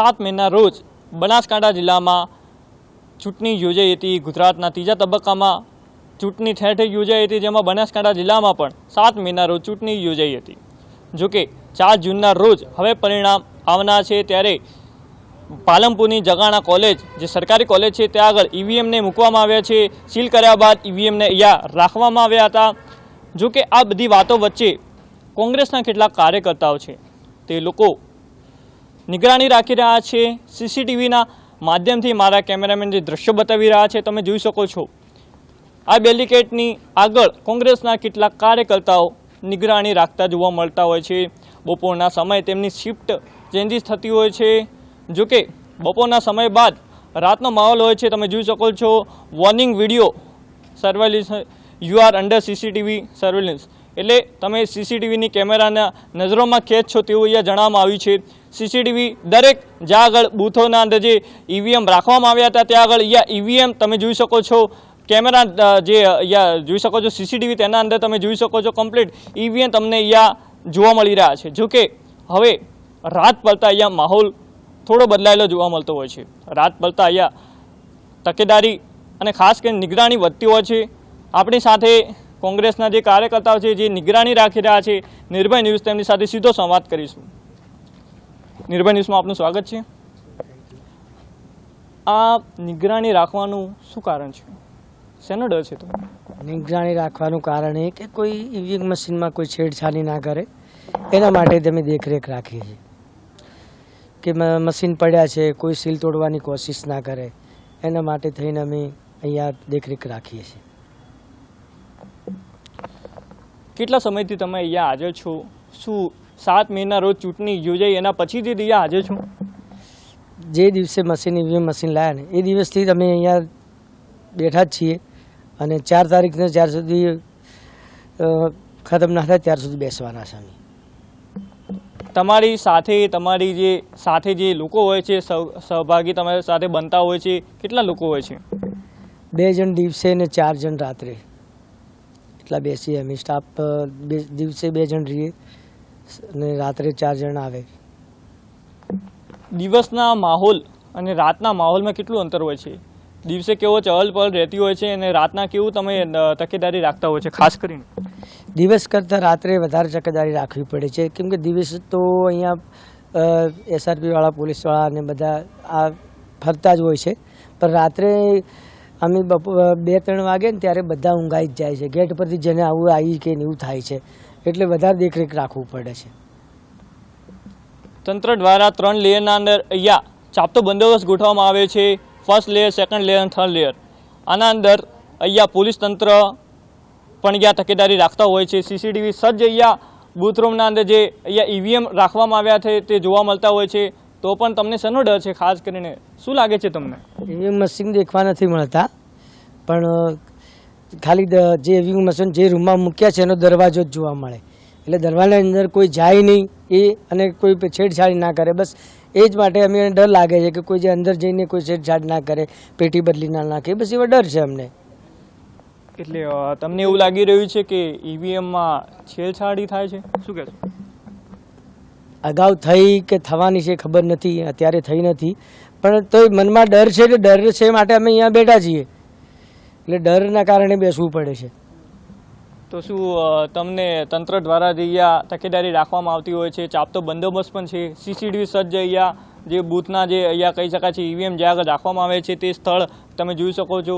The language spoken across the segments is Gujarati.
સાત મેના રોજ બનાસકાંઠા જિલ્લામાં ચૂંટણી યોજાઈ હતી, ગુજરાતના ત્રીજા તબક્કામાં ચૂંટણી ઠેર યોજાઈ હતી, જેમાં બનાસકાંઠા જિલ્લામાં પણ સાત મેના રોજ ચૂંટણી યોજાઈ હતી. જોકે ચાર જૂનના રોજ હવે પરિણામ આવનાર છે, ત્યારે પાલનપુરની જગાણા કોલેજ, જે સરકારી કોલેજ છે, ત્યાં આગળ ઈવીએમને મૂકવામાં આવ્યા છે. સીલ કર્યા બાદ ઈવીએમને અહીંયા રાખવામાં આવ્યા હતા. જો કે આ બધી વાતો વચ્ચે કોંગ્રેસના કેટલાક કાર્યકર્તાઓ છે, તે લોકો નિગરાની રાખી રહ્યા છે. સીસીટીવીના માધ્યમથી મારા કેમેરામેન જે દ્રશ્યો બતાવી રહ્યા છે, તમે જોઈ શકો છો. આ બેલિકેટની આગળ કોંગ્રેસના કેટલાક કાર્યકર્તાઓ નિગરાણી રાખતા જોવા મળતા હોય છે. બપોરના સમયે તેમની શિફ્ટ ચેન્જીસ થતી હોય છે. જોકે બપોરના સમય બાદ રાતનો માહોલ હોય છે, તમે જોઈ શકો છો. Warning video surveillance you are under CCTV surveillance. એટલે તમે સીસીટીવીની કેમેરાના નજરોમાં ખેંચ છો તેવું અહીંયા જણાવવામાં આવ્યું છે. સીસીટીવી દરેક જ્યાં આગળ બૂથોના અંદર જે ઈવીએમ રાખવામાં આવ્યા હતા, ત્યાં આગળ અહીંયા ઈવીએમ તમે જોઈ શકો છો. કેમેરા જે અહીંયા જોઈ શકો છો સીસીટીવી તેના અંદર તમે જોઈ શકો છો કમ્પ્લીટ ઈવીએમ તમને અહીંયા જોવા મળી રહ્યા છે. જો કે હવે રાત પડતા અહીંયા માહોલ થોડો બદલાયેલો જોવા મળતો હોય છે. રાત પડતા અહીંયા તકેદારી અને ખાસ કરીને નિગરાણી વધતી હોય છે. આપણી સાથે કોંગ્રેસના જે કાર્યકર્તાઓ છે, જે નિગરાની રાખી રહ્યા છે, નિર્ભય ન્યૂઝ તેમની સાથે સીધો સંવાદ કરીશું. નિર્ભય ન્યૂઝમાં આપનું સ્વાગત છે. આ નિગરાણી રાખવાનું શું કારણ છે? શેનો ડર છે તમને? નિગરાણી રાખવાનું કારણ એ કે કોઈ ઈવીએમ મશીનમાં કોઈ છેડછાડી ના કરે. એના માટે તમે દેખરેખ રાખીએ છીએ. કે મશીન પડ્યા છે, કોઈ સીલ તોડવાની કોશિશ ના કરે. એના માટે થઈને અમે અહીંયા દેખરેખ રાખીએ છીએ. કેટલા સમયથી તમે અહીંયા હાજર છો? શું સાત મેના રોજ ચૂંટણી યોજાઈ એના પછીથી અહીંયા હાજર છો? જે દિવસે મશીન ઈવીએમ મશીન લાયા ને એ દિવસથી તમે અહીંયા બેઠા જ છીએ અને ચાર તારીખને જ્યાર સુધી ખતમ ના થાય ત્યાર સુધી બેસવાના છે અમે. તમારી સાથે તમારી જે સાથે જે લોકો હોય છે સહભાગી તમારી સાથે બનતા હોય છે કેટલા લોકો હોય છે? બે જણ દિવસે ને ચાર જણ રાત્રે. એટલા બેસીએ અમે. સ્ટાફ બે- દિવસે બે જણ રહીએ અને રાત્રે ચાર જણ આવે. દિવસના માહોલ અને રાતના માહોલમાં કેટલું અંતર હોય છે? દિવસે કેવો ચહલ પહલ રહેતી હોય છે અને રાતના કેવું તમે તકેદારી રાખતા હોય છે ખાસ કરીને? દિવસ કરતાં રાત્રે વધારે તકેદારી રાખવી પડે છે. કેમ કે દિવસ તો અહીંયા એસઆરપી વાળા પોલીસવાળા અને બધા આ ફરતા જ હોય છે. પણ રાત્રે અમે બે ત્રણ વાગે ને ત્યારે બધા ઊંઘાઈ જ જાય છે. ગેટ પરથી જેને આવું આવી કે એવું થાય છે. એટલે વધારે દેખરેખ રાખવું પડે છે. તંત્ર દ્વારા ત્રણ લેયરના અંદર અહીંયા ચાપતો બંદોબસ્ત ગોઠવવામાં આવે છે. ફર્સ્ટ લેયર સેકન્ડ લેયર અને થર્ડ લેયર આના અંદર અહીંયા પોલીસ તંત્ર પણ અહીંયા તકેદારી રાખતા હોય છે. સીસીટીવી સજ્જ અહીંયા બૂથ રૂમના અંદર જે અહીંયા ઈવીએમ રાખવામાં આવ્યા છે, તે જોવા મળતા હોય છે. તો પણ તમને શેનો ડર છે? ખાસ કરીને શું લાગે છે તમને? ઈવીએમ મશીન દેખવા નથી મળતા. પણ ખાલી જે એવી મશીન જે રૂમમાં મૂક્યા છે એનો દરવાજો જ જોવા મળે. એટલે દરવાજાની અંદર કોઈ જાય નહીં એ અને કોઈ છેડછાડી છેડછાડ ના કરે. બસ એ જ માટે અમને ડર લાગે છે કે કોઈ જે અંદર જઈને કોઈ છેડછાડ ના કરે પેટી બદલી ના નાખે. બસ એવો ડર છે અમને. એટલે તમને એવું લાગી રહ્યું છે કે ઈવીએમમાં છેડછાડી થાય છે? શું કહેશો અગાઉ થઈ કે થવાની છે ખબર નથી, અત્યારે થઈ નથી. પણ તોય મનમાં ડર છે કે ડર છે માટે અમે અહીંયા બેઠા છીએ. એટલે ડરના કારણે બેસવું પડે છે. તો શું તમને તંત્ર દ્વારા જે અહીંયા તકેદારી રાખવામાં આવતી હોય છે, ચાપતો બંદોબસ્ત પણ છે? સીસીટીવી સજ્જ અહીંયા જે બૂથના જે અહીંયા કહી શકાય છે, ઈવીએમ જ્યાં રાખવામાં આવે છે, તે સ્થળ તમે જોઈ શકો છો.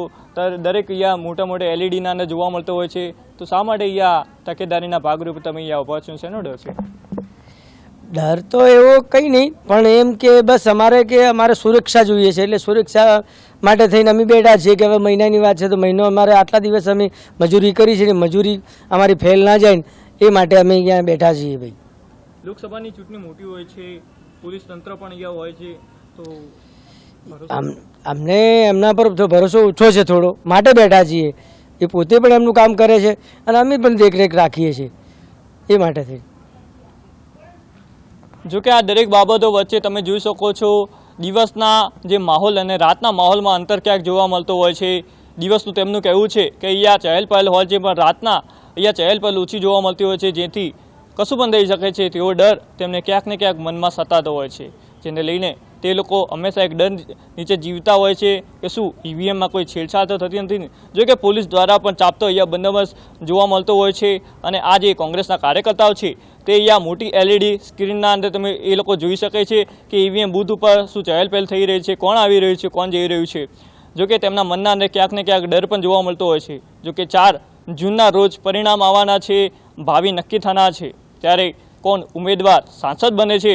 દરેક અહીંયા મોટા મોટા એલઈડીના જોવા મળતો હોય છે. તો શા માટે અહીંયા તકેદારીના ભાગરૂપે તમે અહીંયા ઊભા છો? શેનો ડર છે? ડર તો એવો કંઈ નહીં પણ એમ કે બસ અમારે કે અમારે સુરક્ષા જોઈએ છે એટલે સુરક્ષા માટે થઈને અમે બેઠા છીએ કે હવે મહિનાની વાત છે તો મહિનો અમારે આટલા દિવસ અમે મજૂરી કરી છે ને મજૂરી અમારી ફેલ ના જાય ને એ માટે અમે અહીંયા બેઠા છીએ ભાઈ. લોકસભાની ચૂંટણી મોટી હોય છે પોલીસ તંત્ર પણ અહીંયા હોય છે તો અમને એમના પર ભરોસો ઓછો છે થોડો માટે બેઠા છીએ. એ પોતે પણ એમનું કામ કરે છે અને અમે પણ દેખરેખ રાખીએ છીએ એ માટે થઈ જો કે આ દરેક બાબતો વચ્ચે તમે જોઈ શકો છો, દિવસના જે માહોલ અને રાતના માહોલમાં અંતર ક્યાંક જોવા મળતો હોય છે. દિવસનું તેમનું કહેવું છે કે અહીંયા ચહેલ પહેલ હોય છે, પણ રાતના અહીંયા ચહેલ પહેલ ઓછી જોવા મળતી હોય છે, જેથી કશું પણ થઈ શકે છે. તેવો ડર તેમને ક્યાંક ને ક્યાંક મનમાં સતાતો હોય છે, જેને લઈને તે લોકો હંમેશા એક ડર નીચે જીવતા હોય છે કે શું ઈવીએમમાં કોઈ છેડછાડ તો થતી નથી જો કે પોલીસ દ્વારા પણ ચાપતો અહીંયા બંદોબસ્ત જોવા મળતો હોય છે અને આ જે કોંગ્રેસના કાર્યકર્તાઓ છે તે અહીંયા મોટી એલઈડી સ્ક્રીનના અંદર તમે એ લોકો જોઈ શકે છે કે ઈવીએમ બૂથ ઉપર શું ચહેલપહેલ થઈ રહી છે, કોણ આવી રહ્યું છે, કોણ જઈ રહ્યું છે. જોકે તેમના મનના અંદર ક્યાંક ને ક્યાંક ડર પણ જોવા મળતો હોય છે. જોકે ચાર જૂનના રોજ પરિણામ આવવાના છે, ભાવિ નક્કી થવાના છે. ત્યારે કોણ ઉમેદવાર સાંસદ બને છે,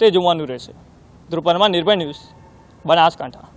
તે જોવાનું રહેશે. ધ્રુપરમાં નિર્ભય ન્યૂઝ, બનાસકાંઠા.